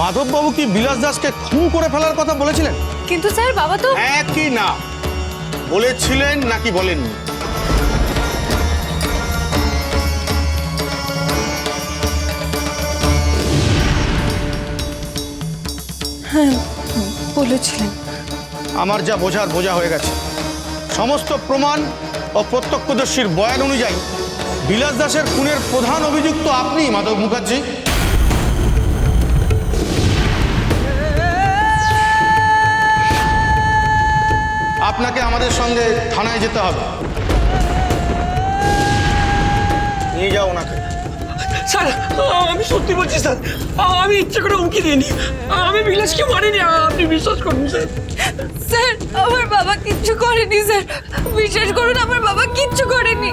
মাধববাবু কি বিলাস দাসকে খুন করে ফেলার কথা বলেছিলেন? কিন্তু স্যার বাবা তো একই না। বলেছিলেন নাকি বলেননি? বলেছিলেন। আমার যা বোঝার বোঝা হয়ে গেছে। সমস্ত প্রমাণ ও প্রত্যক্ষদর্শীর বয়ান অনুযায়ী বিলাস দাসের খুনের প্রধান অভিযুক্ত আপনি মাধব মুখার্জি। আপনাকে আমাদের সঙ্গে থানায় যেতে হবে। নিয়ে যাও ওনাকে। স্যার আমি সত্যি বলছি স্যার আমি ইচ্ছে করে হুমকি দিইনি। আমি বিলাসকে মারিনি আপনি বিশ্বাস করুন স্যার। স্যার আমার বাবা কিচ্ছু করেনি স্যার। বিশ্বাস করুন আমার বাবা কিচ্ছু করেনি।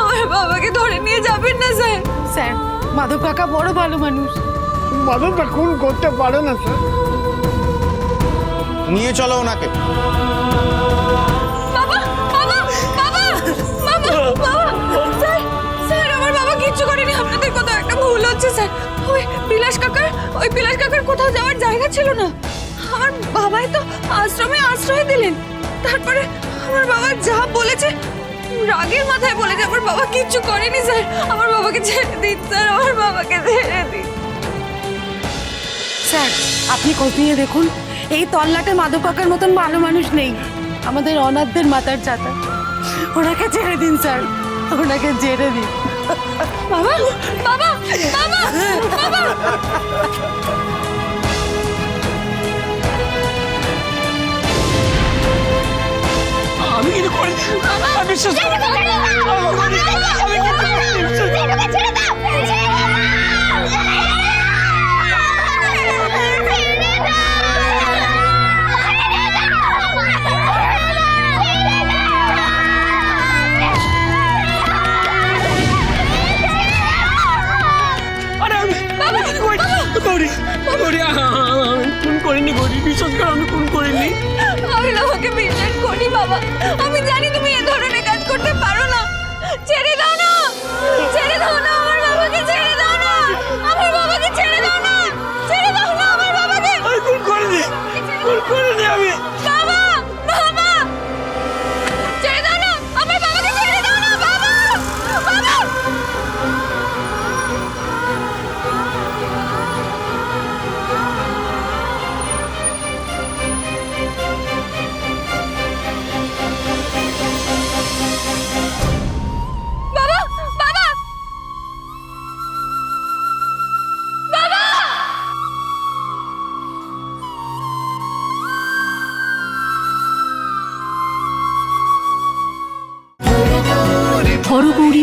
আমার বাবাকে ধরে নিয়ে যাবেন না স্যার। স্যার মাধব কাকা বড় ভালো মানুষ। মাধবটা খুন করতে পারে না স্যার। নিয়ে চলো ওনাকে। বাবা বাবা বাবা বাবা বাবা স্যার স্যার আমার বাবা কিচ্ছু করেনি। আপনাদের কোথাও একটা ভুল হচ্ছে স্যার। ওই বিলাস কাকার ওই বিলাস কাকার কোথাও যাওয়ার জায়গা ছিল না। আমার বাবাই তো আশ্রমে আশ্রয় দিলেন। তারপরে আমার বাবা যা বলেছে রাগের মাথায় বলেছে আমার বাবা কিচ্ছু করেনি স্যার। আমার বাবাকে ছেড়ে দিন স্যার আমার বাবাকে ছেড়ে দিন। স্যার আপনি খোঁজ নিয়ে দেখুন। এই তল্লাটে মাধব কাকার মতন ভালো মানুষ নেই। আমাদের অনাথদের মাথার চাতা। ওনাকে ছেড়ে দিন স্যার। ওনাকে ছেড়ে দিন। বাবা বাবা বাবা বাবা। আমি কিন্তু করি আমি বিশ্বাস আমি করিনি আমি করিনি আমি করি বাবা আমি জানি তুমি এ ধরনের কাজ করতে পারো না। ছেড়ে দাও না।